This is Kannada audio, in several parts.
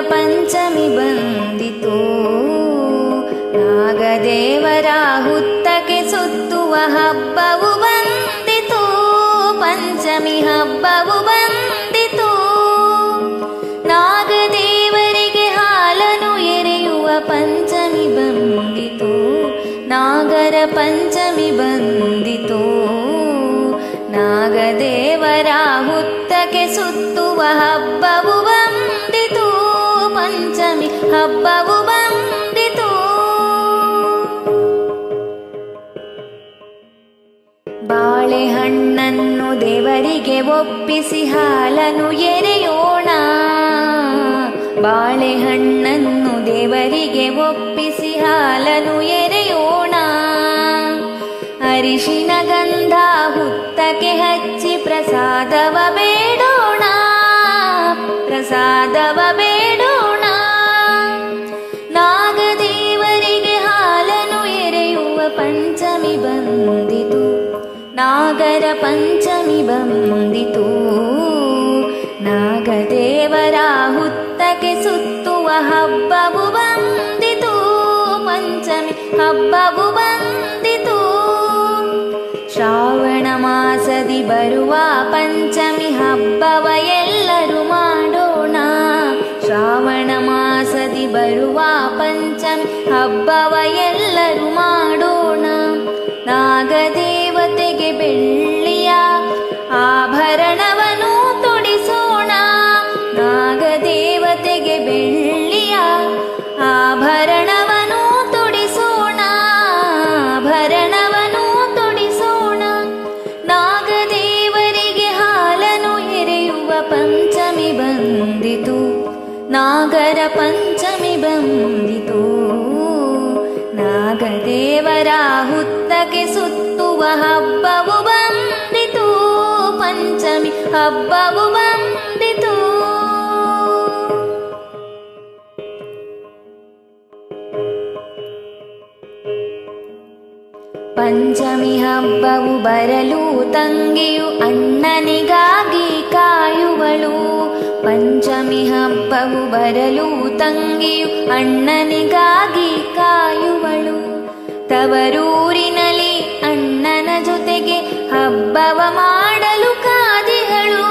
ಪಂಚಮಿ ಬಂದಿತು. ನಾಗದೇವರ ಹುತ್ತಕ್ಕೆ ಸುತ್ತುವ ಹಬ್ಬವು ಬಂದಿತು. ಪಂಚಮಿ ಹಬ್ಬವು ಬಂದಿತು. ನಾಗದೇವರಿಗೆ ಹಾಲನು ಎರೆಯುವ ಪಂಚಮಿ ಬಂದಿತು. ನಾಗರ ಪಂಚಮಿ ಬಂದಿತು. ನಾಗದೇವರ ಹುತ್ತಕ್ಕೆ ಸುತ್ತುವ ಹಬ್ಬವು ಹಬ್ಬವು ಬಂದಿತು. ಬಾಳೆಹಣ್ಣನ್ನು ದೇವರಿಗೆ ಒಪ್ಪಿಸಿ ಹಾಲನು ಎರೆಯೋಣ. ಬಾಳೆಹಣ್ಣನ್ನು ದೇವರಿಗೆ ಒಪ್ಪಿಸಿ ಹಾಲನು ಎರೆಯೋಣ. ಅರಿಶಿನ ಗಂಧ ಹುತ್ತಕ್ಕೆ ಹಚ್ಚಿ ಪ್ರಸಾದವ ಬೇಡೋಣ. ಪ್ರಸಾದವ ನಾಗರ ಪಂಚಮಿ ಬಂದಿತು. ನಾಗದೇವರ ಹುತ್ತಕ್ಕೆ ಸುತ್ತುವ ಹಬ್ಬವು ಬಂದಿತು. ಪಂಚಮಿ ಹಬ್ಬವು ಬಂದಿತು. ಶ್ರಾವಣ ಮಾಸದಿ ಬರುವ ಪಂಚಮಿ ಹಬ್ಬವ ಪಂಚಮಿ ಬಂದಿತು. ನಾಗದೇವರ ಹುತ್ತಕ್ಕೆ ಸುತ್ತುವ ಹಬ್ಬವು ಬಂದಿತು. ಪಂಚಮಿ ಹಬ್ಬವು ಬಂದಿತು. ಪಂಚಮಿ ಹಬ್ಬವು ಬರಲು ತಂಗಿಯು ಅಣ್ಣನಿಗಾಗಿ ಕಾಯುವಳು. ಪಂಚಮಿ ಹಬ್ಬವು ಬರಲು ತಂಗಿಯು ಅಣ್ಣನಿಗಾಗಿ ಕಾಯುವಳು. ತವರೂರಿನಲ್ಲಿ ಅಣ್ಣನ ಜೊತೆಗೆ ಹಬ್ಬವ ಮಾಡಲು ಕಾದಿಹಳು.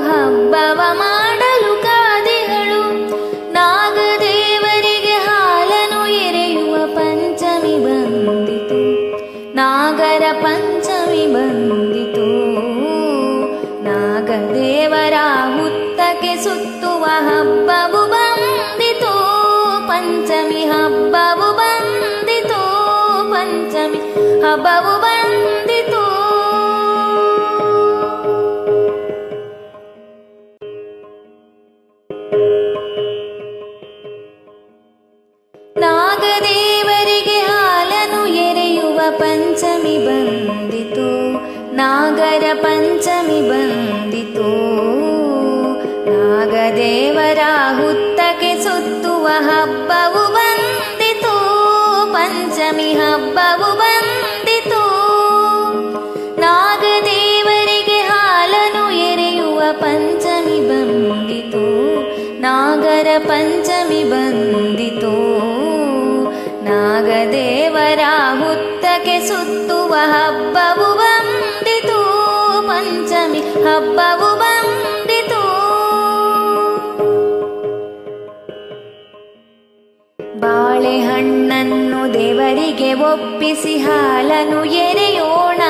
ಹಬ್ಬವ ಮಾಡಲು ಕಾದಿಹಳು. ನಾಗದೇವರಿಗೆ ಹಾಲನು ಎರೆಯುವ ಪಂಚಮಿ ಬಂದಿತು. ನಾಗರ ಪಂಚಮಿ ಬಂದಿತು. ಹಬ್ಬವು ಬಂದಿತು, ಪಂಚಮಿ ಹಬ್ಬವು ಬಂದಿತು, ಪಂಚಮಿ ಹಬ್ಬವು ಬಂದಿತು. ನಾಗದೇವರಿಗೆ ಹಾಲನು ಎರೆಯುವ ಪಂಚಮಿ ಬಂದಿತು, ನಾಗರ ಪಂಚಮಿ ಬಂದಿತು. ನಾಗದೇವರ ಸುತ್ತುವ ಹಬ್ಬವು ಬಂದಿತು, ಪಂಚಮಿ ಹಬ್ಬವು ಬಂದಿತು. ನಾಗದೇವರಿಗೆ ಹಾಲನು ಎರೆಯುವ ಪಂಚಮಿ ಬಂದಿತು, ನಾಗರ ಪಂಚಮಿ ಬಂದಿತು. ನಾಗದೇವರ ಹುತ್ತಕ್ಕೆ ಸುತ್ತುವ ಹಬ್ಬವು ಬಂದಿತು, ಪಂಚಮಿ ಹಬ್ಬವು ದೇವರಿಗೆ ಒಪ್ಪಿಸಿ ಹಾಲನು ಎರೆಯೋಣ.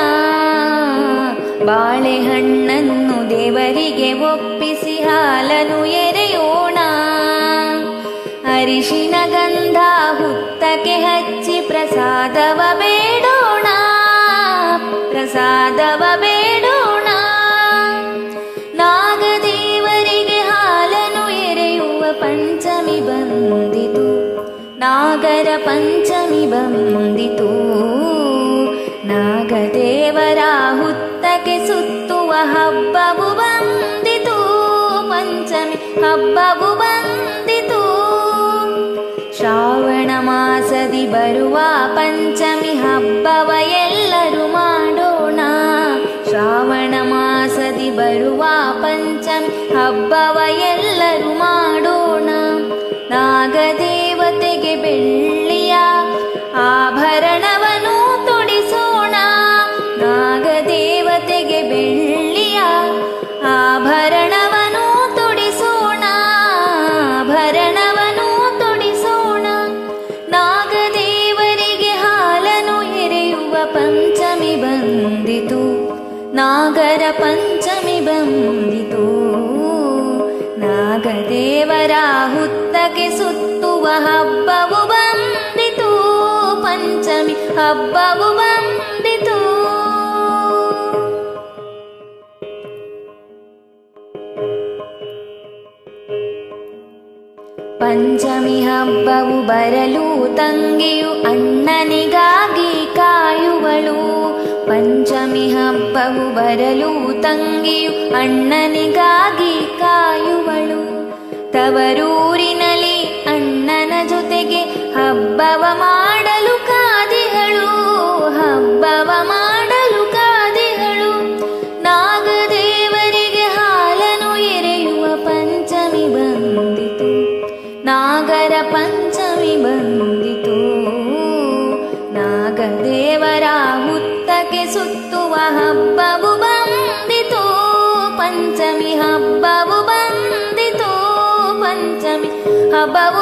ಬಾಳೆಹಣ್ಣನ್ನು ದೇವರಿಗೆ ಒಪ್ಪಿಸಿ ಹಾಲನು ಎರೆಯೋಣ. ಅರಿಶಿನ ಗಂಧ ಹುತ್ತಕ್ಕೆ ಹಚ್ಚಿ ಪ್ರಸಾದವ ಬೇಡೋಣ. ಪ್ರಸಾದವ ಬೇಡೋಣ ನಾಗರ ಪಂಚಮಿ ಬಂದಿತು. ನಾಗದೇವರ ಹುತ್ತಕ್ಕೆ ಸುತ್ತುವ ಹಬ್ಬವು ಬಂದಿತು. ಪಂಚಮಿ ಹಬ್ಬವು ಬಂದಿತು. ಶ್ರಾವಣ ಮಾಸದಿ ಬರುವ ಪಂಚಮಿ ಹಬ್ಬವ ಎಲ್ಲರೂ ಮಾಡೋಣ. ಶ್ರಾವಣ ಮಾಸದಿ ಬರುವ ಪಂಚಮಿ ಹಬ್ಬವ ಜೊತೆಗೆ ಬೆಳ್ಳಿಯ ಆಭರಣವನು ತೊಡಿಸೋಣ ಆಭರಣವನು ತೊಡಿಸೋಣ. ನಾಗದೇವರಿಗೆ ಹಾಲನು ಎರೆಯುವ ಪಂಚಮಿ ಬಂದಿತು, ನಾಗರ ಪಂಚಮಿ ಬಂದಿತು. ನಾಗದೇವರ ಹುತ್ತಕ್ಕೆ ಸುತ್ತುವ ಹಬ್ಬವು ಬಂದಿತು, ಪಂಚಮಿ ಹಬ್ಬವು ಬಂದಿತು. ಪಂಚಮಿ ಹಬ್ಬವು ಬರಲು ತಂಗಿಯು ಅಣ್ಣನಿಗಾಗಿ ಕಾಯುವಳು. ಪಂಚಮಿ ಹಬ್ಬವು ಬರಲು ತಂಗಿಯು ಅಣ್ಣನಿಗಾಗಿ ಕಾಯುವಳು. ತವರೂರಿನಲ್ಲಿ ಅಣ್ಣನ ಜೊತೆಗೆ ಹಬ್ಬವ ಮಾಡಲು ಪಂಚಮಿ